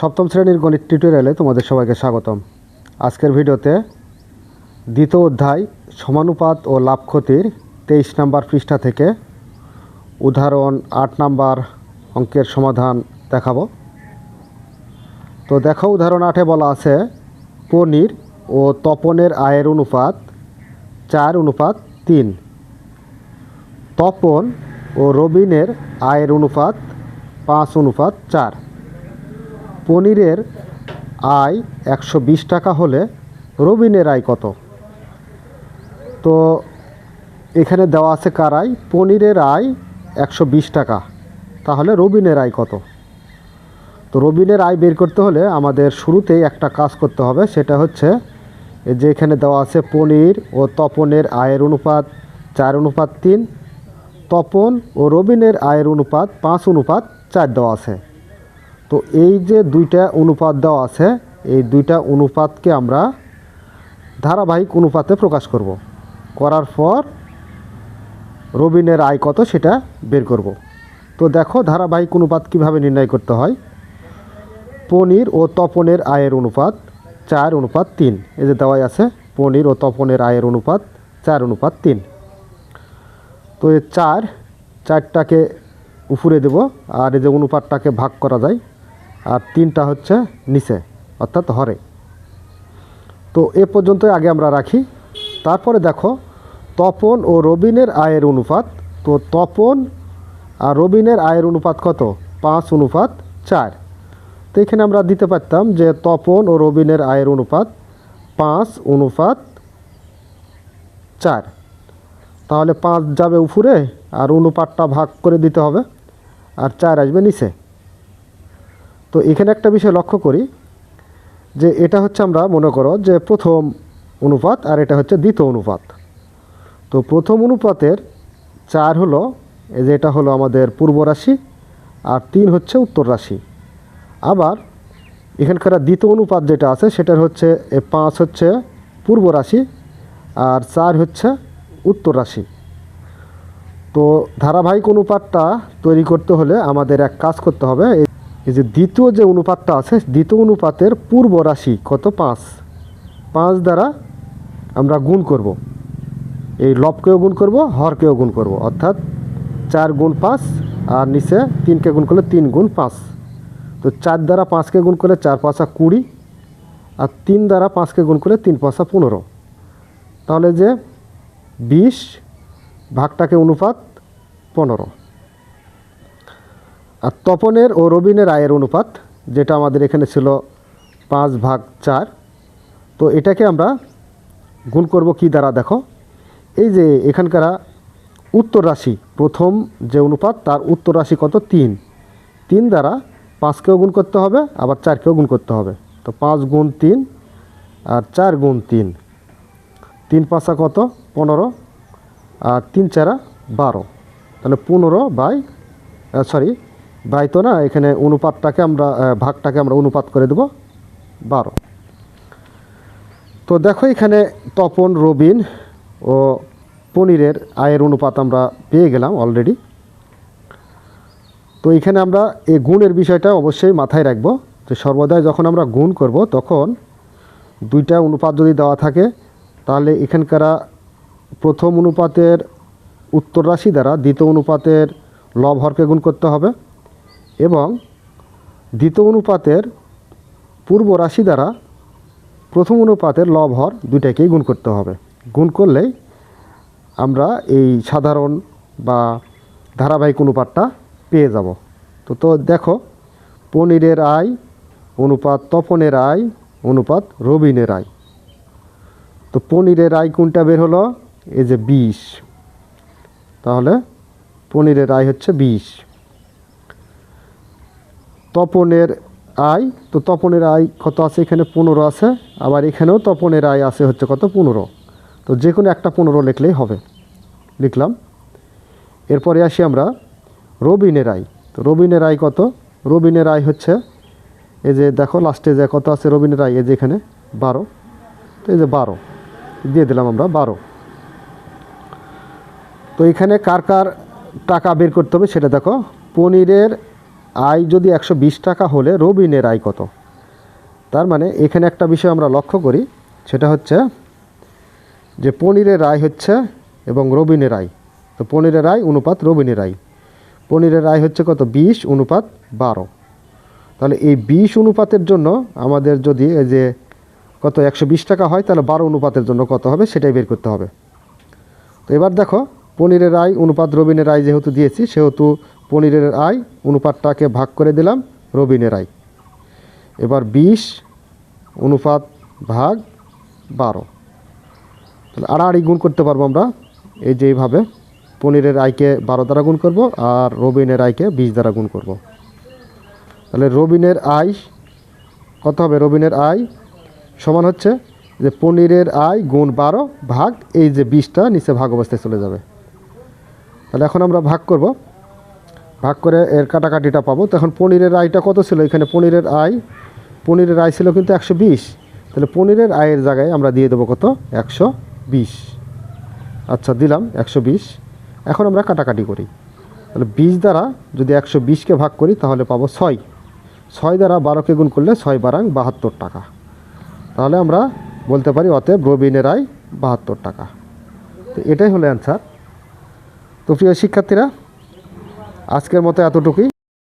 সপ্তম শ্রেণির গণিত টিউটোরিয়ালে তোমাদের সবাইকে স্বাগতম। আজকের ভিডিওতে দ্বিতীয় অধ্যায়, সমানুপাত ও লাভ ক্ষতির তেইশ নাম্বার পৃষ্ঠা থেকে উদাহরণ আট নাম্বার অঙ্কের সমাধান দেখাবো। তো দেখো উদাহরণ আটে বলা আছে, পনির ও তপনের আয়ের অনুপাত চার অনুপাত তিন। তপন ও রবিনের আয়ের অনুপাত পাঁচ অনুপাত চার। পনিরের আয় একশো বিশ টাকা হলে রবিনের আয় কত? তো এখানে দেওয়া আছে কার পনিরের আয় একশো বিশ টাকা, তাহলে রবিনের আয় কত? তো রবিনের আয় বের করতে হলে আমাদের শুরুতেই একটা কাজ করতে হবে, সেটা হচ্ছে যে এখানে দেওয়া আছে পনির ও তপনের আয়ের অনুপাত চার অনুপাত তিন, তপন ও রবিনের আয়ের অনুপাত পাঁচ অনুপাত চার দেওয়া আছে। তো এই যে দুইটা অনুপাত দেওয়া আছে, এই দুইটা অনুপাতকে আমরা ধারাবাহিক অনুপাতে প্রকাশ করব। করার পর রবিনের আয় কত সেটা বের করব। তো দেখো ধারাবাহিক অনুপাত কীভাবে নির্ণয় করতে হয়। পনির ও তপনের আয়ের অনুপাত চার অনুপাত তিন। এই যে দেওয়াই আছে, পনির ও তপনের আয়ের অনুপাত চার অনুপাত তিন। তো এই চার, চারটাকে উপরে দেব, আর এই যে অনুপাতটাকে ভাগ করা যায় আর তিনটা হচ্ছে নিচে, অর্থাৎ হরে। তো এ পর্যন্ত আগে আমরা রাখি। তারপরে দেখো, তপন ও রবিনের আয়ের অনুপাত। তো তপন আর রবিনের আয়ের অনুপাত কত? পাঁচ অনুপাত চার। তো এখানে আমরা দিতে পারতাম যে তপন ও রবিনের আয়ের অনুপাত পাঁচ অনুপাত চার। তাহলে পাঁচ যাবে উপরে আর অনুপাতটা ভাগ করে দিতে হবে। আর চার আসবে নিচে। তো এখানে একটা বিষয় লক্ষ্য করি, যে এটা হচ্ছে আমরা মনে করো যে প্রথম অনুপাত আর এটা হচ্ছে দ্বিতীয় অনুপাত। তো প্রথম অনুপাতের চার হলো, এই যে এটা হলো আমাদের পূর্ব রাশি আর তিন হচ্ছে উত্তর রাশি। আবার এখানকার দ্বিতীয় অনুপাত যেটা আছে সেটার হচ্ছে পাঁচ হচ্ছে পূর্ব রাশি আর চার হচ্ছে উত্তর রাশি। তো ধারাবাহিক অনুপাতটা তৈরি করতে হলে আমাদের এক কাজ করতে হবে এই- যে দ্বিতীয় যে অনুপাতটা আছে, দ্বিতীয় অনুপাতের পূর্ব রাশি কত? পাঁচ। পাঁচ দ্বারা আমরা গুণ করব। এই লবকেও গুণ করব, হরকেও গুণ করব। অর্থাৎ চার গুণ পাঁচ আর নিচে তিনকে গুণ করলে তিন গুণ পাঁচ। তো চার দ্বারা পাঁচকে গুণ করলে চার পাঁচা কুড়ি আর তিন দ্বারা পাঁচকে গুণ করলে তিন পাঁচা পনেরো। তাহলে যে বিশ ভাগটাকে অনুপাত পনেরো। আর তপনের ও রবিনের আয়ের অনুপাত, যেটা আমাদের এখানে ছিল পাঁচ ভাগ চার, তো এটাকে আমরা গুণ করব কি দ্বারা দেখো? এই যে এখানকার উত্তর রাশি, প্রথম যে অনুপাত, তার উত্তর রাশি কত? তিন। তিন দ্বারা পাঁচকেও গুণ করতে হবে, আবার চারকেও গুণ করতে হবে। তো পাঁচ গুণ তিন আর চার গুণ তিন। তিন পাঁচা কত? পনেরো। আর তিন চারা বারো। তাহলে পনেরো বাই সরি বাই তো না, এখানে অনুপাতটাকে আমরা ভাগটাকে আমরা অনুপাত করে দেব বারো। তো দেখো এখানে তপন, রবিন ও পনিরের আয়ের অনুপাত আমরা পেয়ে গেলাম অলরেডি তো এখানে আমরা এই গুণের বিষয়টা অবশ্যই মাথায় রাখব যে সর্বদাই যখন আমরা গুণ করব তখন দুইটা অনুপাত যদি দেওয়া থাকে, তাহলে এখানকার প্রথম অনুপাতের উত্তর রাশি দ্বারা দ্বিতীয় অনুপাতের লব হরকে গুণ করতে হবে। এবং দ্বিতীয় অনুপাতের পূর্ব রাশি দ্বারা প্রথম অনুপাতের লব হর দুইটাকেই গুণ করতে হবে। গুণ করলেই আমরা এই সাধারণ বা ধারাবাহিক অনুপাতটা পেয়ে যাব। তো তো দেখো, পনিরের আয় অনুপাত তপনের আয় অনুপাত রবিনের আয়। তো পনিরের আয় কোনটা বের হলো? এই যে বিশ। তাহলে পনিরের আয় হচ্ছে বিশ। তপনের আয়, তো তপনের আয় কত আছে? এখানে পনেরো আছে। আবার এখানেও তপনের আয় আছে হচ্ছে কত? পনেরো। তো যে কোনো একটা পনেরো লিখলেই হবে। লিখলাম। এরপরে আসি আমরা রবিনের আয়। তো রবিনের আয় কত? রবিনের আয় হচ্ছে, এই যে দেখো লাস্টে যে কত আছে রবিনের আয়? এই যে এখানে বারো। তো এই যে বারো। দিয়ে দিলাম আমরা বারো। তো এখানে কার কার টাকা বের করতে হবে সেটা দেখো। পনিরের আয় যদি একশো বিশ টাকা হলে রবিনের আয় কত? তার মানে এখানে একটা বিষয় আমরা লক্ষ্য করি, সেটা হচ্ছে যে পনিরের আয় হচ্ছে এবং রবিনের আয়। তো পনিরের আয় অনুপাত রবিনের আয়। পনিরের আয় হচ্ছে কত? বিশ অনুপাত বারো। তাহলে এই বিশ অনুপাতের জন্য আমাদের যদি এই যে কত একশো বিশ টাকা হয়, তাহলে বারো অনুপাতের জন্য কত হবে? সেটাই বের করতে হবে। তো এবার দেখো, পনিরের আয় অনুপাত রবিনের আয় যেহেতু দিয়েছি, সেহেতু পনিরের আয় অনুপাতটাকে ভাগ করে দিলাম রবিনের আয়। এবার বিশ অনুপাত ভাগ বারো। তাহলে আড়াআড়ি গুণ করতে পারব আমরা। এই যে এইভাবে পনিরের আয়কে বারো দ্বারা গুণ করব আর রবিনের আয়কে বিশ দ্বারা গুণ করব। তাহলে রবিনের আয় কত হবে? রবিনের আয় সমান হচ্ছে যে পনিরের আয় গুণ বারো ভাগ এই যে বিশটা নিচে ভাগ অবস্থায় চলে যাবে। তাহলে এখন আমরা ভাগ করব। ভাগ করে এর কাটাকাটিটা পাবো। তখন পনিরের আয়টা কত ছিল? এখানে পনিরের আয় পনিরের আয় ছিল কিন্তু একশো বিশ। তাহলে পনিরের আয়ের জায়গায় আমরা দিয়ে দেবো কত? একশো বিশ। আচ্ছা দিলাম একশো বিশ। এখন আমরা কাটাকাটি করি। তাহলে বিশ দ্বারা যদি একশো বিশকে ভাগ করি, তাহলে পাবো ছয়। ছয় দ্বারা বারোকে গুণ করলে ছয় বারাং বাহাত্তর টাকা। তাহলে আমরা বলতে পারি অতএব রবিনের আয় বাহাত্তর টাকা। তো এটাই হলো অ্যান্সার তো প্রিয় শিক্ষার্থীরা আজকের মতো এতটুকুই।